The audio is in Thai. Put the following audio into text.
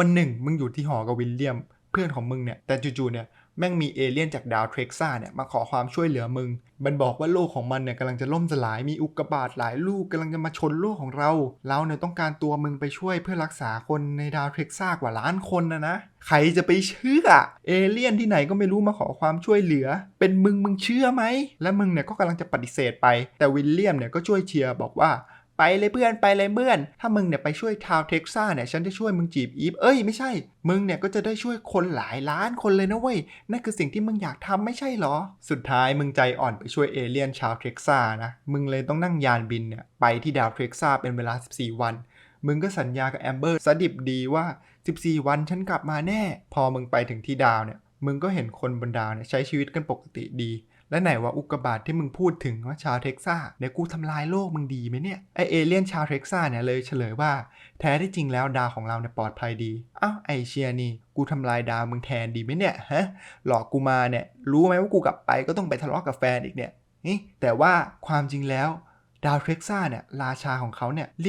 วันหนึ่งมึงอยู่ที่หอกับวิลเลียม เพื่อนของมึงเนี่ยแต่จู่ๆเนี่ยแม่งมีเอเลี่ยนจากดาวเทร็กซ่าเนี่ยมาขอความช่วยเหลือมึง มันบอกว่าโลกของมันเนี่ยกำลังจะล่มสลาย มีอุกกาบาตหลายลูกกำลังจะมาชนโลกของเรา เราเนี่ยต้องการตัวมึงไปช่วยเพื่อรักษาคนในดาวเทร็กซ่ากว่าล้านคนนะนะ ใครจะไปเชื่อ เอเลี่ยนที่ไหนก็ไม่รู้มาขอความช่วยเหลือ เป็นมึงมึงเชื่อไหม และมึงเนี่ยก็กำลังจะปฏิเสธไป แต่วิลเลียมเนี่ยก็ช่วยเชียร์บอกว่า ไปเลยเพื่อนไปเลยเพื่อน ถ้ามึงเนี่ยไปช่วยชาวเท็กซัสเนี่ยฉันจะช่วยมึงจีบอีฟเอ้ยไม่ใช่ มึงเนี่ยก็จะได้ช่วยคนหลายล้านคนเลยนะเว้ยนั่นคือสิ่งที่มึงอยากทำไม่ใช่เหรอ สุดท้ายมึงใจอ่อนไปช่วยเอเลี่ยนชาวเท็กซัสนะมึงเลยต้องนั่งยานบินเนี่ยไปที่ดาวเท็กซัสเป็นเวลา 14 วัน มึงก็สัญญากับแอมเบอร์สดิบดีว่า 14 วันฉันกลับมาแน่ พอมึงไปถึงที่ดาวเนี่ยมึงก็เห็นคนบนดาวเนี่ยใช้ชีวิตกันปกติดี และไหนว่าอุกกาบาตที่มึงพูดถึงว่าชาวเท็กซัสเนี่ยกูทำลายโลกมึงดีไหมเนี่ยไอเอเลี่ยนชาวเท็กซัสเนี่ยเลยเฉลยว่าแท้ที่จริงแล้วดาวของเราเนี่ยปลอดภัยดีอ้าวไอเชียนี่กูทำลายดาวมึงแทนดีไหมเนี่ยฮะหลอกกูมาเนี่ยรู้ไหมว่ากูกลับไปก็ต้องไปทะเลาะกับแฟนอีกเนี่ยนี่แต่ว่าความจริงแล้วดาวเท็กซัสเนี่ยราชาของเขาเนี่ย